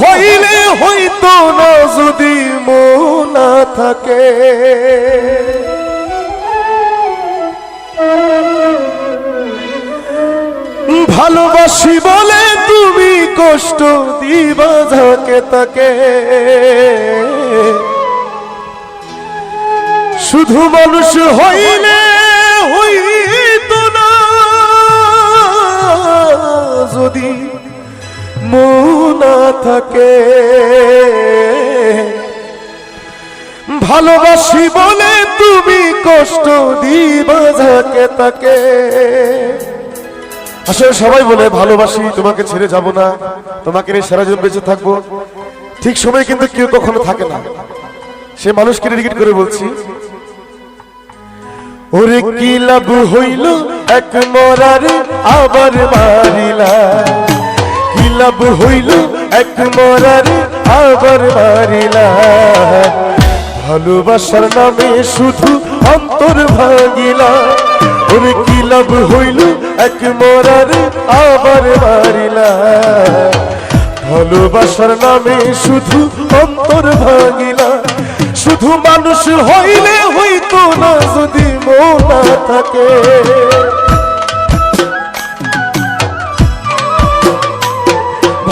হইলে হইতো না যদি মোনা থাকে। ভালোবাসি বলে তুমি কষ্ট দিবা যাকে তাকে। শুধু মানুষ হইলে হইতো না যদি মোনা থাকে। ভালোবাসি বলে তুমি কষ্ট দিবা যাকে তাকে। আসলে সবাই বলে, ভালোবাসি, তোমাকে ছেড়ে যাব না, তোমাকে নিয়ে সারা জীবন বেঁচে থাকব। ঠিক সময় কিন্তু কেউ কখনো থাকে না। সে মানুষকে ডেডিকেট করে বলছি, ওরে কি লাভ হইল এক মরারে আবার মারিলা? কি লাভ হইল এক মরারে আবার মারিলা। ভালোবাসার নামে শুধু অন্তর ভাঙিলা ওরে কি লাভ হইল এক মরারে আবার মারিলা। ভালোবাসার নামে শুধু অন্তর ভাঙিলা শুধু মানুষ হইলে হইতো না যদি মোনা থাকে।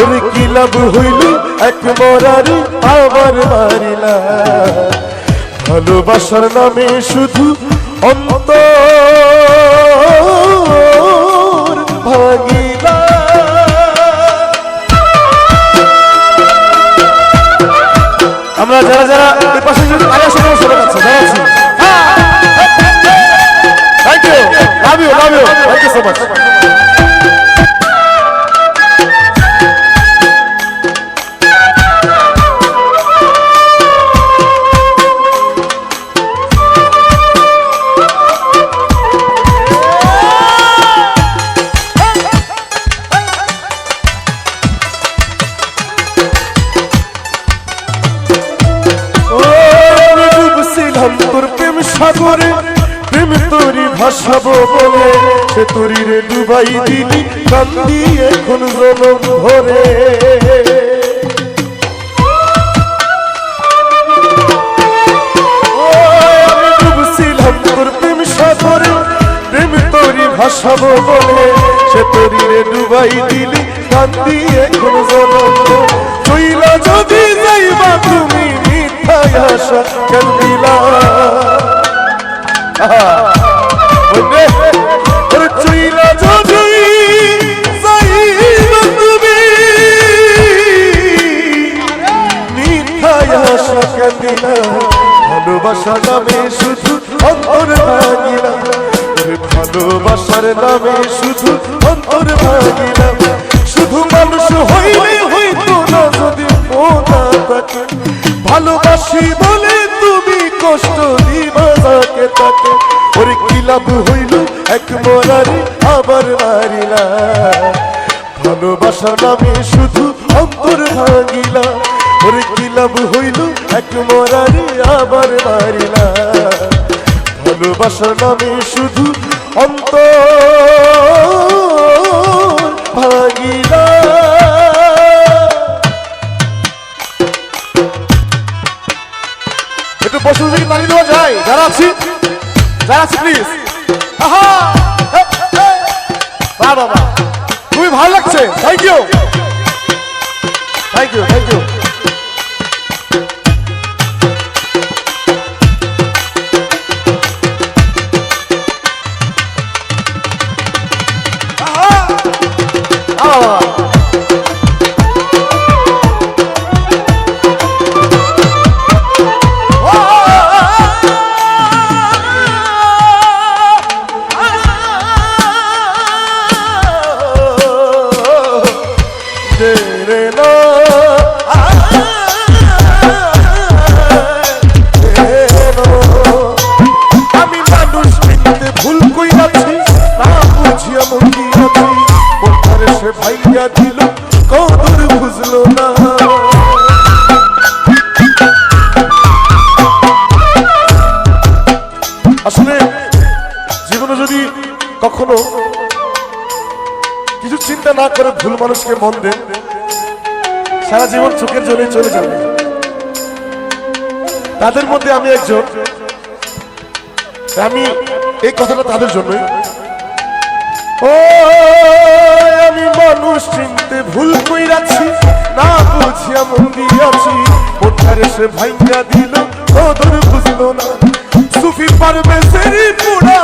ওরে কি লাভ হইল? এক মরারে আবার মারিলা। ভালোবাসার নামে শুধু অন্তর ভাঙিলা আমরা যারা যারা এই পাশে যদি আগে আসে সরে যাচ্ছে। জানাচ্ছি thank you love you love you thank you so much সে তোরি রে ডুবাই দিলি, কান্দি এখন জনম ভরে ডুবছিলাম তোর প্রেম তোরি ভাসাবো বলে সে ডুবাই দিলি, কান্দি এখন জনম। চইলা যদি যাইবা তুমি মিথ্যায় আশা কেন চইলা যদি যাইবা তুমি মিথ্যায় আশা কেন দিলা ভালোবাসা নামে শুধু অন্তর ভাঙিলা ভালোবাসার নামে শুধু অন্তর ভাঙিলা শুধু মানুষ হইলে হইতো না যদি ভালোবাসি বলে তুমি কষ্ট দিবা তাকে। ওরে কি লাভ হইল এক মরারি আবার মারিলা। ভালোবাসার নামে শুধু অন্তর ভাঙিলা। ওরে কি লাভ হইল? এক মরারি আবার মারিলা। ভালোবাসার নামে শুধু অন্তর ভাঙিলা। একটু বসে থেকে দাঁড়িয়ে দেওয়া যায়, যারা আছি যারা আছি প্লিজ বাবা। খুবই ভালো লাগছে। Thank you thank you thank you ভুল মানুষকে মন দেন। সারা জীবন চোখের জলে চলে যাবে। তাদের মধ্যে আমি একজন। আমি এই কথাটা তাদের জন্যই। ও আমি মানুষ চিনতে ভুল কইরাছি, না বুঝিয়া মন দিয়াছি। মোটারে সে ভাইঙ্গা দিল ওদের বুঝলো না। সুফি পারবে সেরি পুরা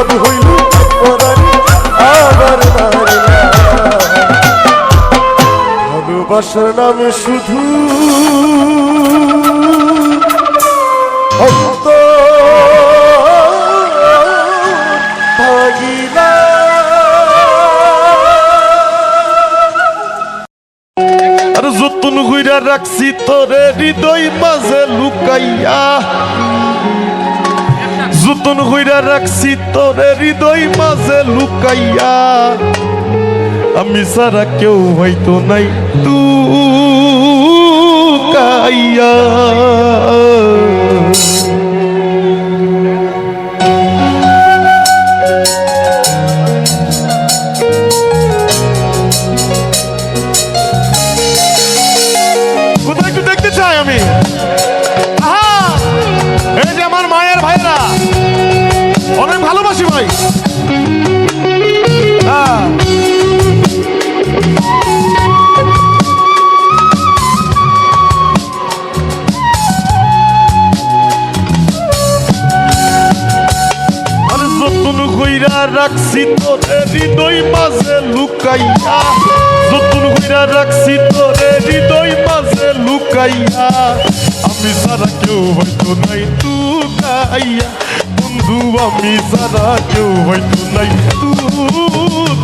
লাভ হইল মারিলা ভালোবাসার নামে শুধু হইরা রাখছি তোরে হৃদয় মাঝে লুকাইয়া যতন হইরা রাখছি তোরে হৃদয় মাঝে লুকাইয়া। আমি সারা কেউ হয়তো নাই তু কাইয়া কইরা রাখছি তোরে হৃদয় মাঝে লুকাইয়া। যতন কইরা রাখছি তোরে হৃদয় মাঝে লুকাইয়া। আমি সারা কেউ হয়তো নাই তু গাইয়া বন্ধু আমি সারা কেউ হয়তো নাই তু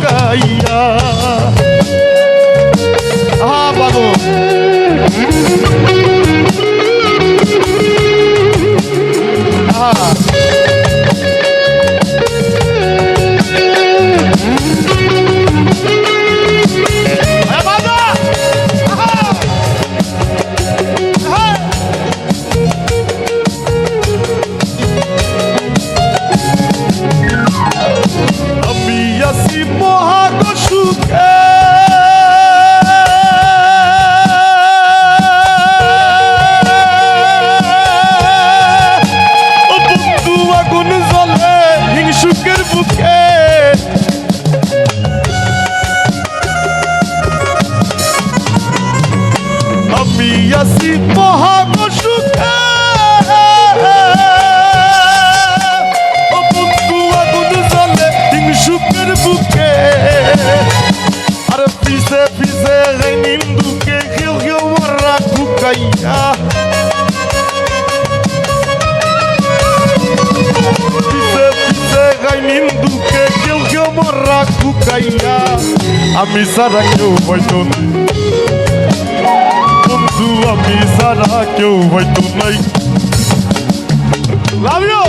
গাইয়া আহা বাবু। বুকে। আর পিছে পিছে গাইনিম দুকে কেউ কেউ মারা কুকাইয়া। পিছে পিছে গাইনিম দুকে কেউ কেউ মারা কুকাইয়া। আমি সারা কেউ হয়তো বন্ধু, আমি সারা কেউ হয়তো নাই। লাভ ইউ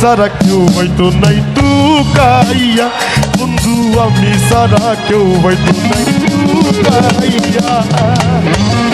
সারা কেউ হয়তো নাই তুকাইয়া বন্ধু আমি সারা কেউ হয়তো নাই তুকাইয়া একটু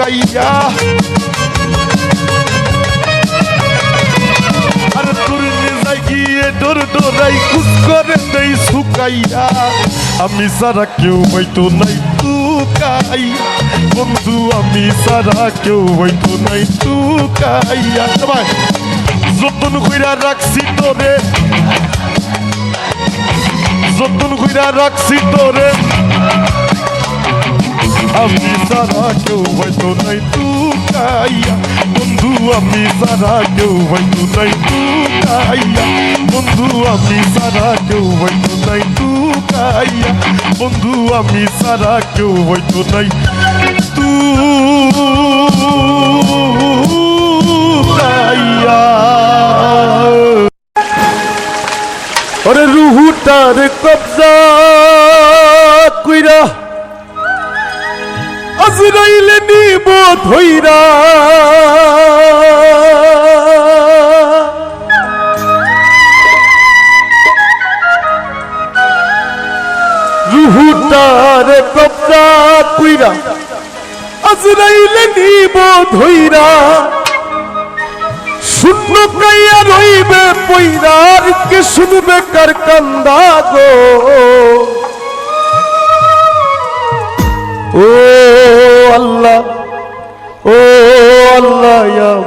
শুকাইয়া আর তোর নিজে গিয়ে ডোর ডোরাই কুস করে দেই শুকাইয়া। আমি সারা কেউ হয়তো নাই তুকাই বন্ধু, আমি সারা কেউ হয়তো নাই তুকাইয়া সবাই, যতন কইরা রাখছি তোরে। যতন কইরা রাখছি তোরে। আমি সারা কেউ হয়তো নাই তুকাইয়া বন্ধু, আমি সারা কেউ হয়তো নাই তুকাইয়া বন্ধু, আমি সারা কেউ হয়তো নাই তুকাইয়া বন্ধু, আমি সারা কেউ হয়তো নাই তুকাইয়া ওরে রুহুটার কবজা কইরা আজরাইলে নিব ধইরা রুহুটার কবজা কইরা আজরাইলে নিব ধইরা শূন্য কাইয়া রইবে পৈরার কে শুনবে কার কান্দা গো? ও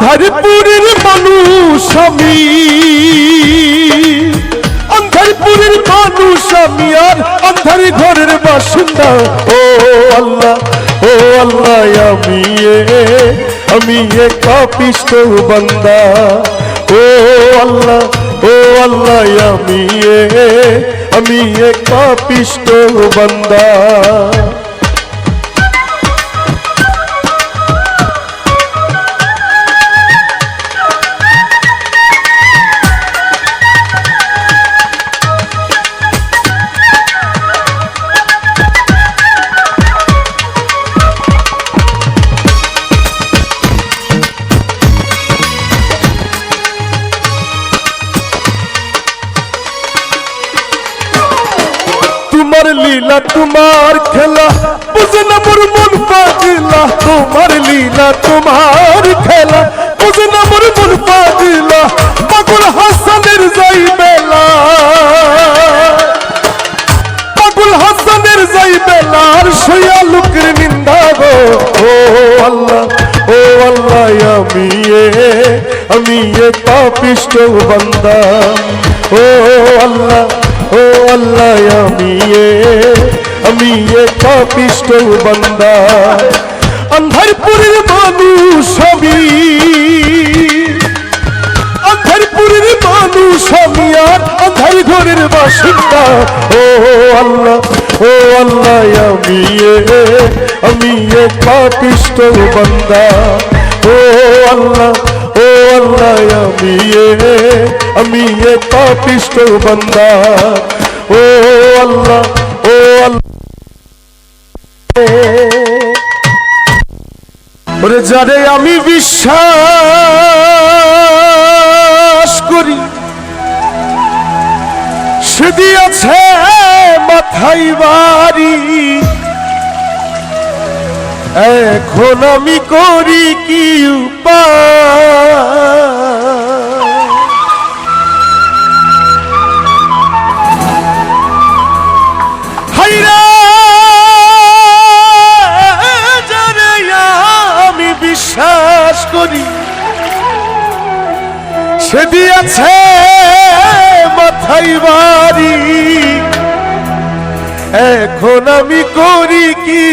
আন্ধারপুরের মানুষ আমি। আন্ধারপুরের মানুষ আমি আর আন্ধার ঘরের বাসিন্দা। ও আল্লাহ ও আল্লাহ, আমি আমি এ কাপিষ্ট বান্দা। ও আল্লাহ ও আল্লাহ, আমি আমি এ কাপিষ্ট বান্দা। তোমার লীলা, তোমার খেলা। বুঝে না মোর মন পাগলা। তোমার লীলা, তোমার খেলা। বুঝে না মোর মন পাগলা। পাগল হাসানের যাই বেলা। পাগল হাসানের যাই বেলার সইয়া লোকের নিন্দা গো। ও আল্লাহ ও আল্লাহ, আমি আমি এ পাপিষ্ট বান্দা। ও আল্লাহ ও আল্লাহ, আমি আমি এক পিষ্ট বান্দা। আন্ধারপুরের মানুষ আমি। আন্ধারপুরের মানুষ আমি আর আন্ধার ঘরের বাসিন্দা। ও আল্লাহ ও আল্লাহ, আমি আমি এ পাপিষ্ট বান্দা। ও আল্লাহ আল্লাহ আমি আমি এ পাপিষ্ট বান্দা। ও আল্লাহ ও আল্লাহ। যারে আমি বিশ্বাস করি, সে দিয়েছে মাথায় বাড়ি। এখন আমি করি কি আমি বিশ্বাস করি। সে দিয়েছে মাথায় বাড়ি। এখন আমি করি কি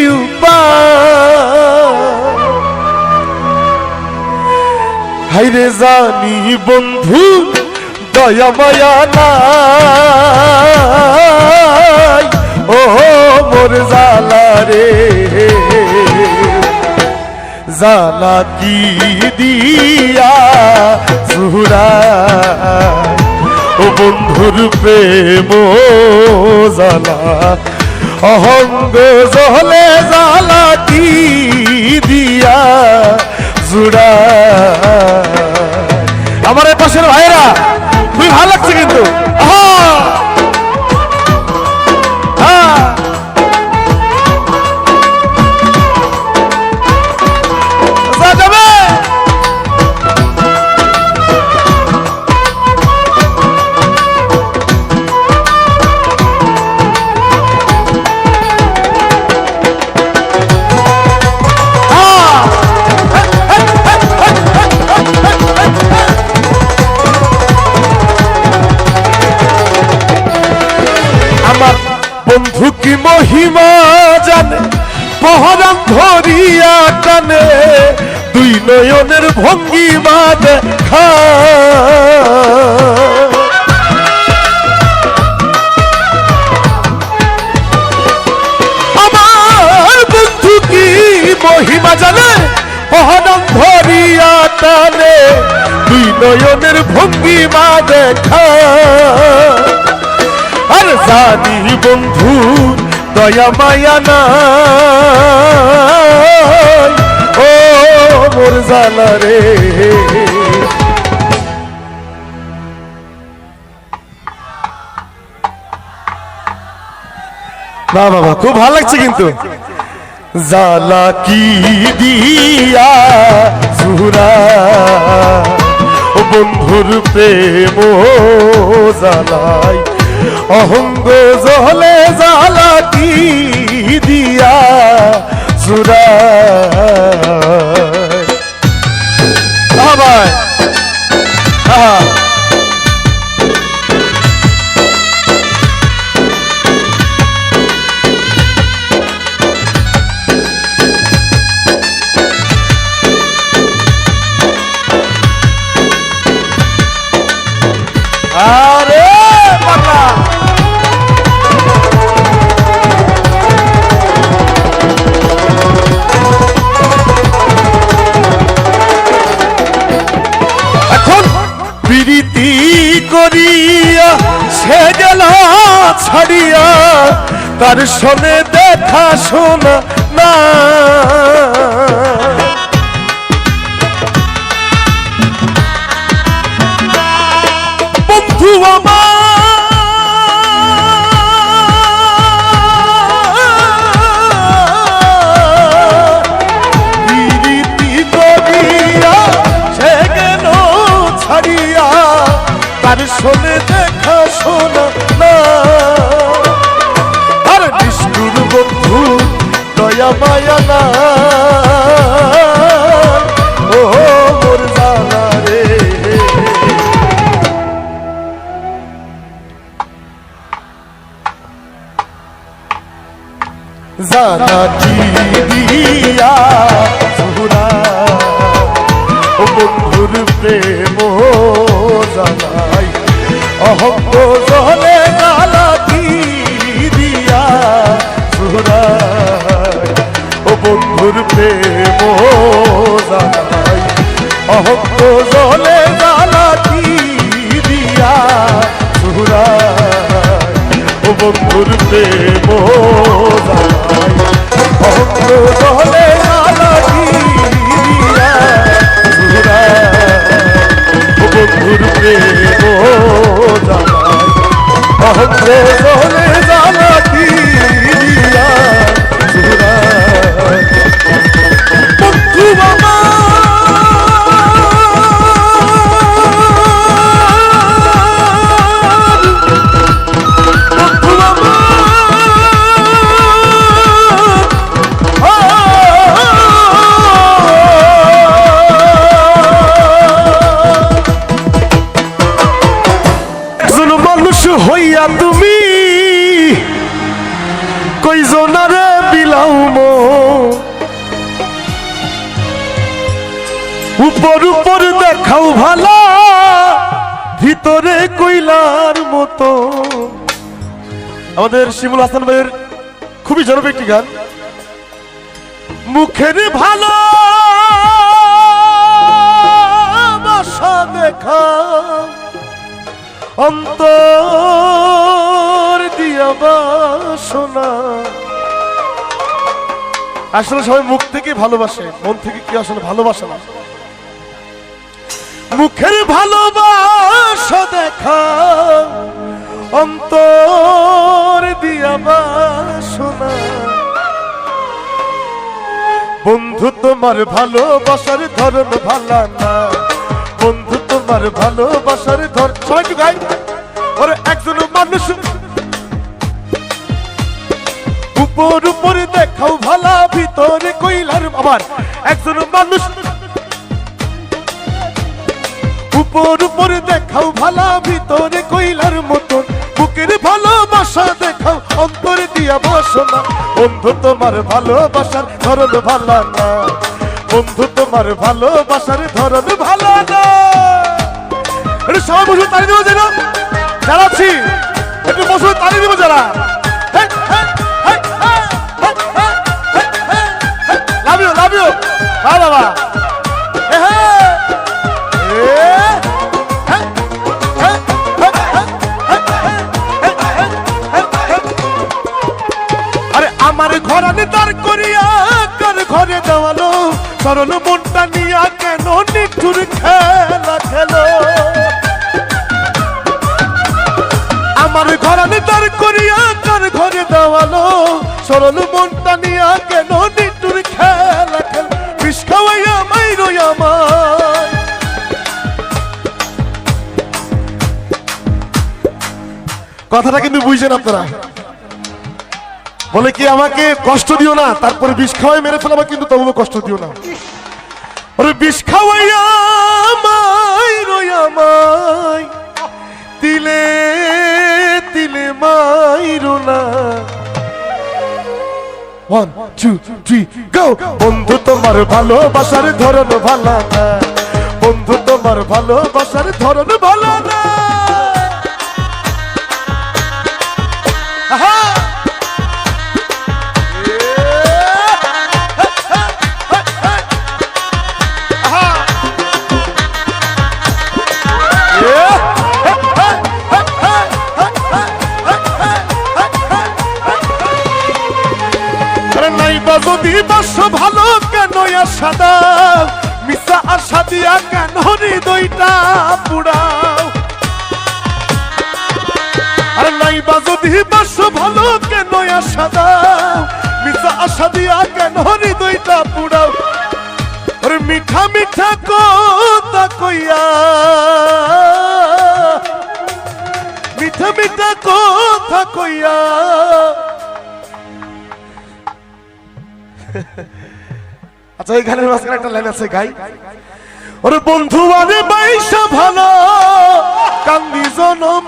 হাইরে জানি বন্ধু, দয়া মায়া নাই। ও মোর জালা রে। জালা কি দিয়া, সুরা? ও বন্ধুর প্রেম জালা অহঙ্গ জহলে জালা কি দিয়া জুড়া। আমার পাশের ভাইরা খুবই ভালো লাগছে কিন্তু। আহা! নয়নের ভঙ্গিমা দেখা। আর জানি বন্ধু, দয়া মায়া নাই। ও মোর জালা রে। না বাবা খুব ভালো লাগছে কিন্তু। জালা কি দিয়া সুরা? বন্ধুর প্রেম জালাই অহঙ্গ জলে জালা কি দিয়া সুরা আবার আহা। তার সনে দেখা শোনা জলে গালা দিয়া সুরা? ও বন্ধুর প্রেম জলে গালা দিয়া সুরা? ও বন্ধুর প্রেম জলে উপর উপর দেখাও ভালা, ভিতরে কইলার মতো। আমাদের শিমুল হাসান ভাইয়ের খুবই জনপ্রিয় একটি গান, মুখের ভালো বাসা দেখা, অন্তর দিয়া বাসনা। আসলে সবাই মুখ থেকে ভালোবাসে, মন থেকে কি আসলে ভালোবাসে না। মুখের ভালোবাসা দেখা, অন্তর দিয়া বাসনা বন্ধু, তোমার ভালোবাসার ধরন ভালা না। বন্ধু, তোমার ভালোবাসার ধর একটু গাই। ওরে, একজন মানুষ। উপর উপরে দেখাও ভালা, ভিতরে কইলার আবার একজন মানুষ। উপর উপরে দেখাও ভালা, ভিতরে কইলার মতন। বুকের ভালোবাসা দেখাও, অন্তরে দিয়া বাসনা বন্ধু, তোমার ভালোবাসার ধরন ভালা না। বন্ধু, তোমার ভালোবাসার ধরন ভালো না। সবাই বসে তালি দেবো যেন। যারা আছি, একটু বসে তালি দেবো যারা। লাভ ইউ লাভ ইউ বাবা আমার ঘরানে দাঁড় করিয়া কার ঘরে দেওয়ালো। সরল মনটা নিয়া কেন নিঠুর খেলা খেলো? আমার ঘরানে দাঁড় করিয়া কার ঘরে দেওয়ালো। সরল মনটা নিয়া কেন নিঠুর খেলা খেলো? বিষ খাওয়াইয়া মাইরো আমায়। কথাটা কিন্তু বুঝছেন আপনারা। বলে কি আমাকে কষ্ট দিও না? তারপরে বিষ খাওয়াই মেরে ফেলাবা কিন্তু তবুও কষ্ট দিও না। ওরে বিষ খাওয়াইয়া রয়ামাই তিলে তিলে মাইরো না। ওয়ান টু থ্রি গো বন্ধু, তোমার ভালোবাসার ধরন ভালো না। বন্ধু, তোমার ভালোবাসার ধরন ভালো না। আশা দাও মিশা আশা দিয়া কেন হৃদয়টা পুরাও আরে নাই বা যদি বাস ভালো কেন আশা দাও মিশা আশা দিয়া কেন হৃদয়টা পুরাও আরে মিঠা মিঠা কথা কইয়া। মিঠা মিঠা কথা কইয়া। আচ্ছা গানের মাঝখানে একটা লাইন আছে, গাই ওরে বন্ধু, আরে বাইশা ভালো, কান্দি জনম।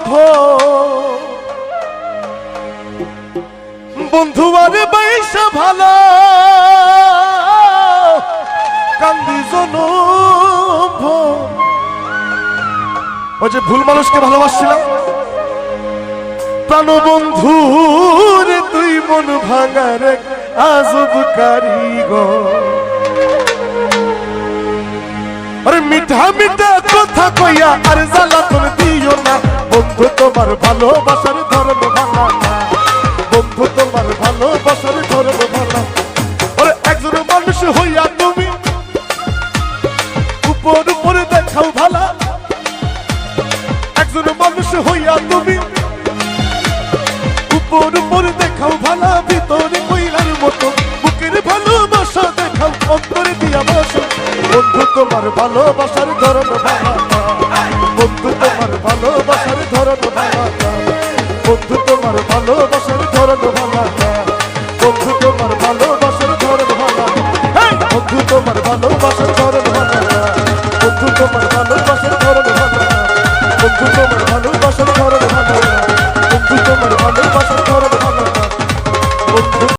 বন্ধু, আরে বাই বাইসা ভালো, কান্দি জনম। ওই যে ভুল মানুষকে ভালোবাসছিলাম প্রাণবন্ধু, রে তুই মন ভাঙার আজব কারিগর আরে মিঠা মিঠা কথা কইয়া আর জ্বালা তোর দিও না। বন্ধু তোমার ভালোবাসার ধর্ম ভালোবাসা